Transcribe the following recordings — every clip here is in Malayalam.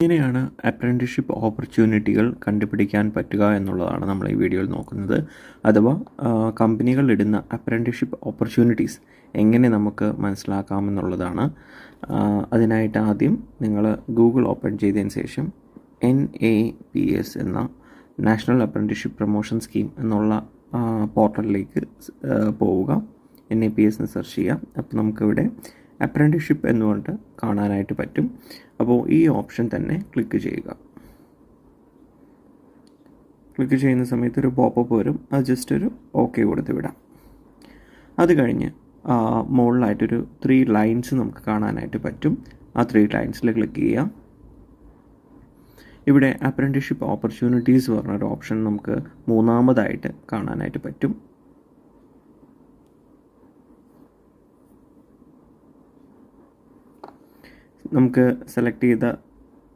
എങ്ങനെയാണ് അപ്രന്റിഷിപ്പ് ഓപ്പർച്യൂണിറ്റികൾ കണ്ടുപിടിക്കാൻ പറ്റുക എന്നുള്ളതാണ് നമ്മൾ ഈ വീഡിയോയിൽ നോക്കുന്നത്. അഥവാ കമ്പനികൾ ഇടുന്ന അപ്രന്റിഷിപ്പ് ഓപ്പർച്യൂണിറ്റീസ് എങ്ങനെ നമുക്ക് മനസ്സിലാക്കാമെന്നുള്ളതാണ്. അതിനായിട്ട് ആദ്യം നിങ്ങൾ ഗൂഗിൾ ഓപ്പൺ ചെയ്തതിന് ശേഷം എൻ എ പി എസ് എന്ന നാഷണൽ അപ്രന്റിഷിപ്പ് പ്രൊമോഷൻ സ്കീം എന്നുള്ള പോർട്ടലിലേക്ക് പോവുക. എൻ എ പി എസ് എന്ന് സെർച്ച് ചെയ്യാം അപ്പോൾ നമുക്കിവിടെ അപ്രന്റിസ്ഷിപ്പ് എന്നുകൊണ്ട് കാണാനായിട്ട് പറ്റും. അപ്പോൾ ഈ ഓപ്ഷൻ തന്നെ ക്ലിക്ക് ചെയ്യുക. ക്ലിക്ക് ചെയ്യുന്ന സമയത്ത് ഒരു പോപ്പപ്പ് വരും. അത് ജസ്റ്റ് ഒരു ഓക്കെ കൊടുത്ത് വിടാം. അത് കഴിഞ്ഞ് മുകളിലായിട്ടൊരു ത്രീ ലൈൻസ് നമുക്ക് കാണാനായിട്ട് പറ്റും. ആ ത്രീ ലൈൻസിൽ ക്ലിക്ക് ചെയ്യാം ഇവിടെ അപ്രന്റിഷിപ്പ് ഓപ്പർച്യൂണിറ്റീസ് പറഞ്ഞൊരു ഓപ്ഷൻ നമുക്ക് മൂന്നാമതായിട്ട് കാണാനായിട്ട് പറ്റും. നമുക്ക് സെലക്ട് ചെയ്ത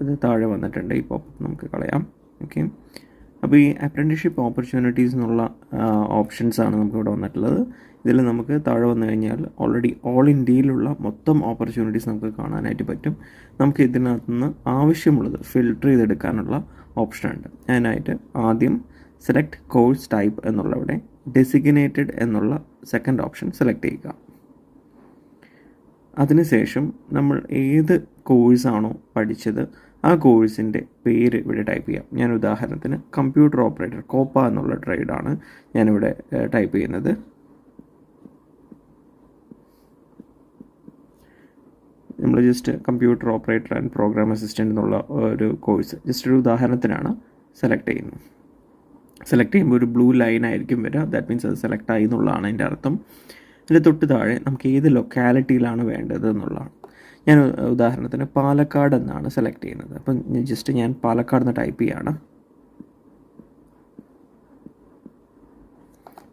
ഇത് താഴെ വന്നിട്ടുണ്ട്. ഈ പോപ്പ് നമുക്ക് കളയാം. ഓക്കെ അപ്പോൾ ഈ അപ്രന്റിഷിപ്പ് ഓപ്പർച്യൂണിറ്റീസ് എന്നുള്ള ഓപ്ഷൻസ് ആണ് നമുക്ക് ഇവിടെ വന്നിട്ടുള്ളത്. ഇതിൽ നമുക്ക് താഴെ വന്നു കഴിഞ്ഞാൽ ഓൾറെഡി ഓൾ ഇന്ത്യയിലുള്ള മൊത്തം ഓപ്പർച്യൂണിറ്റീസ് നമുക്ക് കാണാനായിട്ട് പറ്റും. നമുക്ക് ഇതിനകത്ത് നിന്ന് ആവശ്യമുള്ളത് ഫിൽട്ടർ ചെയ്തെടുക്കാനുള്ള ഓപ്ഷനുണ്ട് അതിനായിട്ട് ആദ്യം സെലക്ട് കോഴ്സ് ടൈപ്പ് എന്നുള്ളവിടെ ഡെസിഗ്നേറ്റഡ് എന്നുള്ള സെക്കൻഡ് ഓപ്ഷൻ സെലക്ട് ചെയ്യുക. അതിനുശേഷം നമ്മൾ ഏത് കോഴ്സാണോ പഠിച്ചത് ആ കോഴ്സിന്റെ പേര് ഇവിടെ ടൈപ്പ് ചെയ്യാം. ഞാൻ ഉദാഹരണത്തിന് കമ്പ്യൂട്ടർ ഓപ്പറേറ്റർ കോപ്പ എന്നുള്ള ട്രേഡാണ് ഞാനിവിടെ ടൈപ്പ് ചെയ്യുന്നത്. നമ്മൾ just computer operator and program assistant എന്നുള്ള ഒരു കോഴ്സ് ജസ്റ്റ് ഒരു ഉദാഹരണത്തിനാണ് സെലക്ട് ചെയ്യുന്നത്. സെലക്ട് ചെയ്യുമ്പോൾ ഒരു ബ്ലൂ ലൈൻ ആയിരിക്കും വരിക. ദാറ്റ് മീൻസ് അത് സെലക്ട് ആയി എന്നുള്ളതാണ് അതിന്റെ അർത്ഥം. അതിന്റെ തൊട്ട് താഴെ നമുക്ക് ഏത് ലൊക്കാലിറ്റിയിലാണ് വേണ്ടത് എന്നുള്ളതാണ്. ഞാൻ ഉദാഹരണത്തിന് പാലക്കാട് എന്നാണ് സെലക്ട് ചെയ്യുന്നത്. അപ്പം ജസ്റ്റ് ഞാൻ പാലക്കാട് എന്ന് ടൈപ്പ് ചെയ്യാണ്.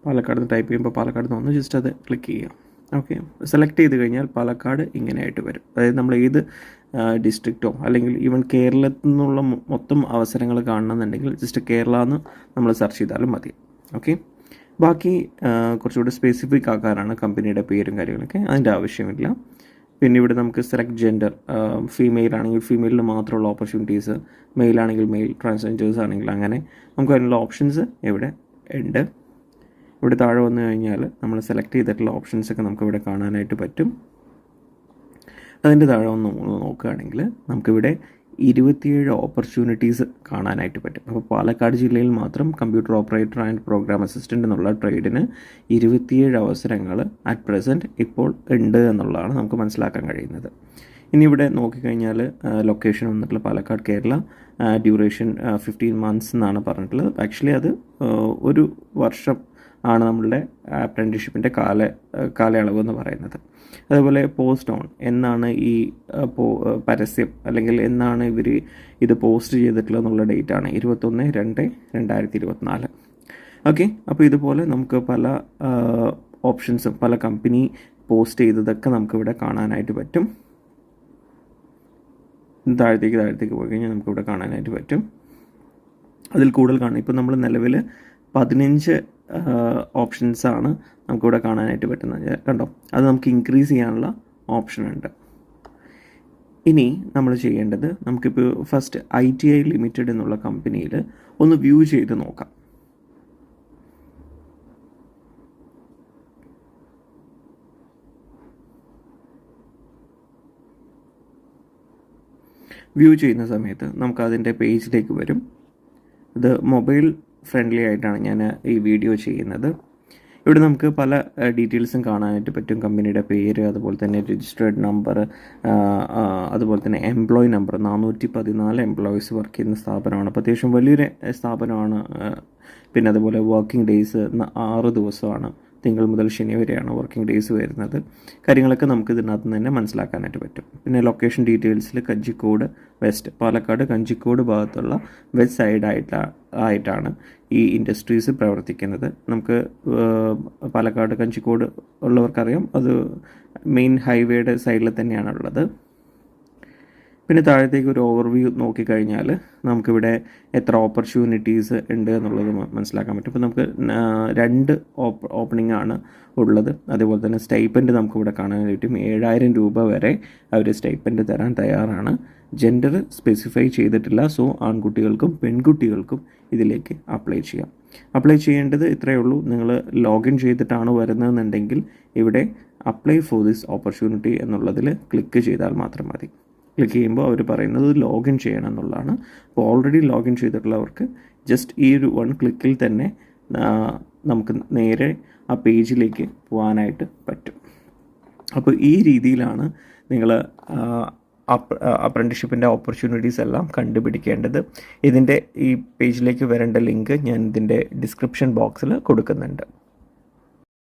പാലക്കാട് എന്ന് ടൈപ്പ് ചെയ്യുമ്പോൾ പാലക്കാട് നിന്ന് ഒന്ന് ജസ്റ്റ് അത് ക്ലിക്ക് ചെയ്യാം. ഓക്കെ സെലക്ട് ചെയ്ത് കഴിഞ്ഞാൽ പാലക്കാട് ഇങ്ങനെയായിട്ട് വരും. അതായത് നമ്മൾ ഏത് ഡിസ്ട്രിക്റ്റോ അല്ലെങ്കിൽ ഈവൻ കേരളത്തിൽ നിന്നുള്ള മൊത്തം അവസരങ്ങൾ കാണണമെന്നുണ്ടെങ്കിൽ ജസ്റ്റ് കേരള എന്ന് നമ്മൾ സെർച്ച് ചെയ്താലും മതി. ഓക്കെ ബാക്കി കുറച്ചുകൂടെ സ്പെസിഫിക് ആക്കാറാണ് കമ്പനിയുടെ പേരും കാര്യങ്ങളൊക്കെ. അതിന്റെ ആവശ്യമില്ല. പിന്നെ ഇവിടെ നമുക്ക് സെലക്ട് ജെൻഡർ ഫീമെയിൽ ആണെങ്കിൽ ഫീമെയിലിന് മാത്രമുള്ള ഓപ്പർച്യൂണിറ്റീസ് മെയിൽ ആണെങ്കിൽ മെയിൽ ട്രാൻസ്ജെൻഡേഴ്സ് ആണെങ്കിൽ അങ്ങനെ നമുക്ക് അതിനുള്ള ഓപ്ഷൻസ് ഇവിടെ ഉണ്ട്. ഇവിടെ താഴെ വന്നു കഴിഞ്ഞാൽ നമ്മൾ സെലക്ട് ചെയ്തിട്ടുള്ള ഓപ്ഷൻസ് ഒക്കെ നമുക്ക് ഇവിടെ കാണാനായിട്ട് പറ്റും. അതിന്റെ താഴെ ഒന്ന് നോക്കുകയാണെങ്കിൽ നമുക്കിവിടെ ഇരുപത്തിയേഴ് ഓപ്പർച്യൂണിറ്റീസ് കാണാനായിട്ട് പറ്റും. അപ്പോൾ പാലക്കാട് ജില്ലയിൽ മാത്രം computer operator and program assistant എന്നുള്ള ട്രേഡിന് ഇരുപത്തിയേഴ് അവസരങ്ങൾ അറ്റ് പ്രസന്റ് ഇപ്പോൾ ഉണ്ട് എന്നുള്ളതാണ് നമുക്ക് മനസ്സിലാക്കാൻ കഴിയുന്നത്. ഇനി ഇവിടെ നോക്കിക്കഴിഞ്ഞാൽ ലൊക്കേഷൻ വന്നിട്ടുള്ള Palakkad Kerala duration fifteen months എന്നാണ് പറഞ്ഞിട്ടുള്ളത്. ആക്ച്വലി അത് ഒരു വർഷം ആണ് നമ്മളുടെ അപ്രന്റിഷിപ്പിന്റെ കാല കാലയളവ് എന്ന് പറയുന്നത്. അതുപോലെ പോസ്റ്റ് ഓൺ എന്നാണ് ഈ പരസ്യം അല്ലെങ്കിൽ എന്നാണ് ഇവർ ഇത് പോസ്റ്റ് ചെയ്തിട്ടുള്ളത് എന്നുള്ള ഡേറ്റ് ആണ്. ഇരുപത്തൊന്ന് രണ്ട് രണ്ടായിരത്തി ഇരുപത്തിനാല് ഓക്കെ അപ്പോൾ ഇതുപോലെ നമുക്ക് പല ഓപ്ഷൻസും പല കമ്പനി പോസ്റ്റ് ചെയ്തതൊക്കെ നമുക്കിവിടെ കാണാനായിട്ട് പറ്റും. താഴത്തേക്ക് താഴത്തേക്ക് പോയി കഴിഞ്ഞാൽ നമുക്കിവിടെ കാണാനായിട്ട് പറ്റും. അതിൽ കൂടുതൽ കാണും. ഇപ്പോൾ നമ്മൾ നിലവിൽ പതിനഞ്ച് ഓപ്ഷൻസ് ആണ് നമുക്കിവിടെ കാണാനായിട്ട് പറ്റുന്നത്. കണ്ടോ? അത് നമുക്ക് ഇൻക്രീസ് ചെയ്യാനുള്ള ഓപ്ഷൻ ഉണ്ട്. ഇനി നമ്മൾ ചെയ്യേണ്ടത് നമുക്കിപ്പോൾ first I T I limited എന്നുള്ള കമ്പനിയിൽ ഒന്ന് വ്യൂ ചെയ്ത് നോക്കാം. വ്യൂ ചെയ്യുന്ന സമയത്ത് നമുക്ക് അതിന്റെ പേജിലേക്ക് വരും. ഇത് മൊബൈൽ ഫ്രണ്ട്ലി ആയിട്ടാണ് ഞാൻ ഈ വീഡിയോ ചെയ്യുന്നത്. ഇവിടെ നമുക്ക് പല ഡീറ്റെയിൽസും കാണാനായിട്ട് പറ്റും. കമ്പനിയുടെ പേര് അതുപോലെ തന്നെ രജിസ്റ്റേർഡ് നമ്പർ അതുപോലെ തന്നെ എംപ്ലോയി നമ്പർ നാനൂറ്റി പതിനാല് എംപ്ലോയീസ് വർക്ക് ചെയ്യുന്ന സ്ഥാപനമാണ്. അപ്പോൾ അത്യാവശ്യം വലിയൊരു സ്ഥാപനമാണ് പിന്നെ അതുപോലെ വർക്കിംഗ് ഡേയ്സ് ആറ് ദിവസമാണ്. തിങ്കൾ മുതൽ ശനി വരെയാണ് വർക്കിംഗ് ഡേയ്സ് വരുന്നത്. കാര്യങ്ങളൊക്കെ നമുക്ക് ഇതിനകത്ത് തന്നെ മനസ്സിലാക്കാനായിട്ട് പറ്റും. പിന്നെ ലൊക്കേഷൻ ഡീറ്റെയിൽസിൽ കഞ്ചിക്കോട് വെസ്റ്റ് പാലക്കാട് കഞ്ചിക്കോട് ഭാഗത്തുള്ള വെസ്റ്റ് സൈഡായിട്ട് ആയിട്ടാണ് ഈ ഇൻഡസ്ട്രീസ് പ്രവർത്തിക്കുന്നത്. നമുക്ക് പാലക്കാട് കഞ്ചിക്കോട് ഉള്ളവർക്കറിയാം. അത് മെയിൻ ഹൈവേയുടെ സൈഡിൽ തന്നെയാണ് ഉള്ളത് പിന്നെ താഴത്തേക്ക് ഒരു ഓവർവ്യൂ നോക്കിക്കഴിഞ്ഞാൽ നമുക്കിവിടെ എത്ര ഓപ്പർച്യൂണിറ്റീസ് ഉണ്ട് എന്നുള്ളത് മനസ്സിലാക്കാൻ പറ്റും. ഇപ്പോൾ നമുക്ക് രണ്ട് ഓപ്പ ഓപ്പണിംഗ് ആണ് ഉള്ളത്. അതുപോലെ തന്നെ സ്റ്റൈപ്പൻഡ് നമുക്കിവിടെ കാണാൻ പറ്റും ഏഴായിരം രൂപ വരെ അവർ സ്റ്റൈപ്പൻഡ് തരാൻ തയ്യാറാണ്. ജെൻഡർ സ്പെസിഫൈ ചെയ്തിട്ടില്ല. സോ ആൺകുട്ടികൾക്കും പെൺകുട്ടികൾക്കും ഇതിലേക്ക് അപ്ലൈ ചെയ്യാം. അപ്ലൈ ചെയ്യേണ്ടത് ഇത്രയേ ഉള്ളൂ. നിങ്ങൾ ലോഗിൻ ചെയ്തിട്ടാണ് വരുന്നതെന്നുണ്ടെങ്കിൽ ഇവിടെ അപ്ലൈ ഫോർ ദിസ് ഓപ്പർച്യൂണിറ്റി എന്നുള്ളതിൽ ക്ലിക്ക് ചെയ്താൽ മാത്രം മതി. ക്ലിക്ക് ചെയ്യുമ്പോൾ അവർ പറയുന്നത് ലോഗിൻ ചെയ്യണം എന്നുള്ളതാണ്. അപ്പോൾ ഓൾറെഡി ലോഗിൻ ചെയ്തിട്ടുള്ളവർക്ക് ജസ്റ്റ് ഈ ഒരു വൺ ക്ലിക്കിൽ തന്നെ നമുക്ക് നേരെ ആ പേജിലേക്ക് പോകാനായിട്ട് പറ്റും. അപ്പോൾ ഈ രീതിയിലാണ് നിങ്ങൾ അപ്രന്റിഷിപ്പിന്റെ ഓപ്പർച്യൂണിറ്റീസ് എല്ലാം കണ്ടുപിടിക്കേണ്ടത്. ഇതിന്റെ ഈ പേജിലേക്ക് വരേണ്ട ലിങ്ക് ഞാൻ ഇതിന്റെ ഡിസ്ക്രിപ്ഷൻ ബോക്സിൽ കൊടുക്കുന്നുണ്ട്.